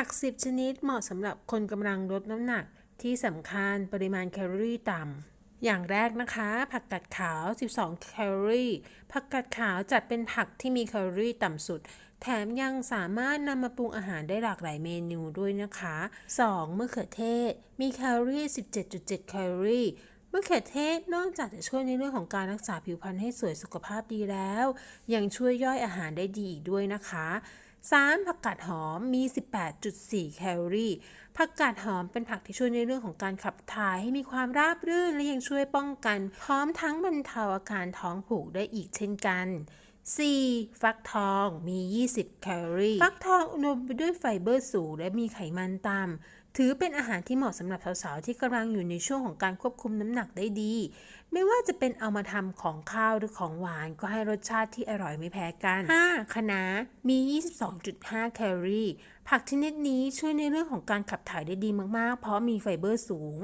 ผัก 10 ชนิดเหมาะสำหรับคนกำลังลดน้ำหนักที่สำคัญปริมาณแคลอรี่ต่ำ อย่างแรกนะคะ ผักกาดขาว 12 แคลอรี่ ผักกาดขาวจัดเป็นผักที่มีแคลอรี่ต่ำสุด แถมยังสามารถนำมาปรุงอาหารได้หลากหลายเมนูด้วยนะคะ 2. มะเขือเทศ มีแคลอรี่ 17.7 แคลอรี่มะเขือเทศนอกจากจะช่วยในเรื่องของการรักษาผิวพรรณให้สวยสุขภาพดีแล้ว ยังช่วยย่อยอาหารได้ดีอีกด้วยนะคะ 3. ผักกาดหอมมี 18.4 แคลอรี่ ผักกาดหอมเป็นผักที่ช่วยในเรื่องของการขับถ่ายให้มีความราบรื่นและยังช่วยป้องกัน พร้อมทั้งบรรเทาอาการท้องผูกได้อีกเช่นกัน 4. ฟักทองมี 20 แคลอรี่ ฟักทองอุดมไปด้วยไฟเบอร์สูงและมีไขมันต่ำ ถือเป็นอาหารที่เหมาะสำหรับสาวๆ ที่กำลังอยู่ในช่วงของการควบคุมน้ำหนักได้ดี ไม่ว่าจะเป็นเอามาทำของข้าวหรือของหวานก็ให้รสชาติที่อร่อยไม่แพ้กัน 5. คะน้ามี 22.5 แคลอรี่ ผักชนิดนี้ช่วยในเรื่องของการขับถ่ายได้ดีมากๆ เพราะมีไฟเบอร์สูง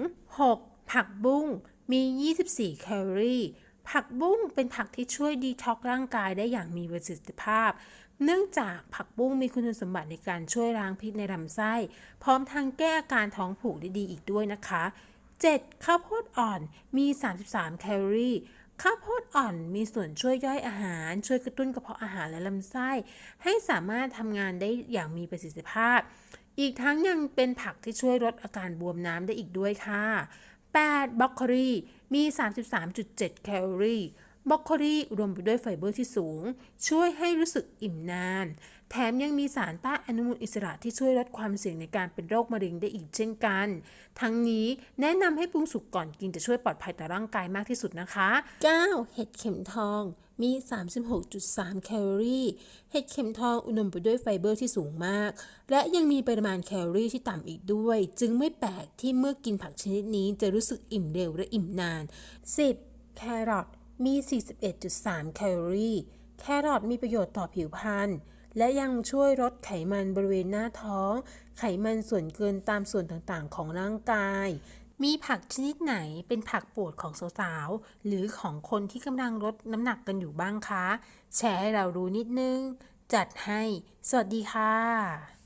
6. ผักบุ้งมี 24 แคลอรี่ ผักบุ้งเป็นผักที่ช่วยดีท็อกร่างกายได้อย่างมีประสิทธิภาพ เนื่องจากผักบุ้งมีคุณสมบัติในการช่วยล้างพิษในลำไส้ พร้อมทั้งแก้อาการท้องผูกได้ดีอีกด้วยนะคะ 7. ข้าวโพดอ่อนมี 33 แคลอรี่ข้าวโพดอ่อนมีส่วนช่วยย่อยอาหาร ช่วยกระตุ้นกระเพาะอาหารและลำไส้ ให้สามารถทำงานได้อย่างมีประสิทธิภาพ อีกทั้งยังเป็นผักที่ช่วยลดอาการบวมน้ำได้อีกด้วยค่ะ 8. บรอกโคลีมี 33.7 แคลอรี่บรอกโคลีรวมไปด้วยไฟเบอร์ที่สูง ช่วยให้รู้สึกอิ่มนาน แถมยังมีสารต้านอนุมูลอิสระที่ช่วยลดความเสี่ยงในการเป็นโรคมะเร็งได้อีกเช่นกัน ทั้งนี้แนะนำให้ปรุงสุกก่อนกินจะช่วยปลอดภัยต่อร่างกายมากที่สุดนะคะ 9. เห็ดเข็มทอง มี 36.3 แคลอรี่ เห็ดเข็มทองอุดมไปด้วยไฟเบอร์ที่สูงมาก และยังมีปริมาณแคลอรี่ที่ต่ำอีกด้วย จึงไม่แปลกที่เมื่อกินผักชนิดนี้จะรู้สึกอิ่มเร็วและอิ่มนาน 10. แครอทมี 41.3 แคลอรี่ แครอทมีประโยชน์ต่อผิวพรรณและยังช่วยลดไขมันบริเวณหน้าท้อง ไขมันส่วนเกินตามส่วนต่างๆ ของร่างกาย มีผักชนิดไหนเป็นผักโปรดของสาวๆ หรือของคนที่กำลังลดน้ำหนักกันอยู่บ้างคะ แชร์ให้เรารู้นิดนึง จัดให้ สวัสดีค่ะ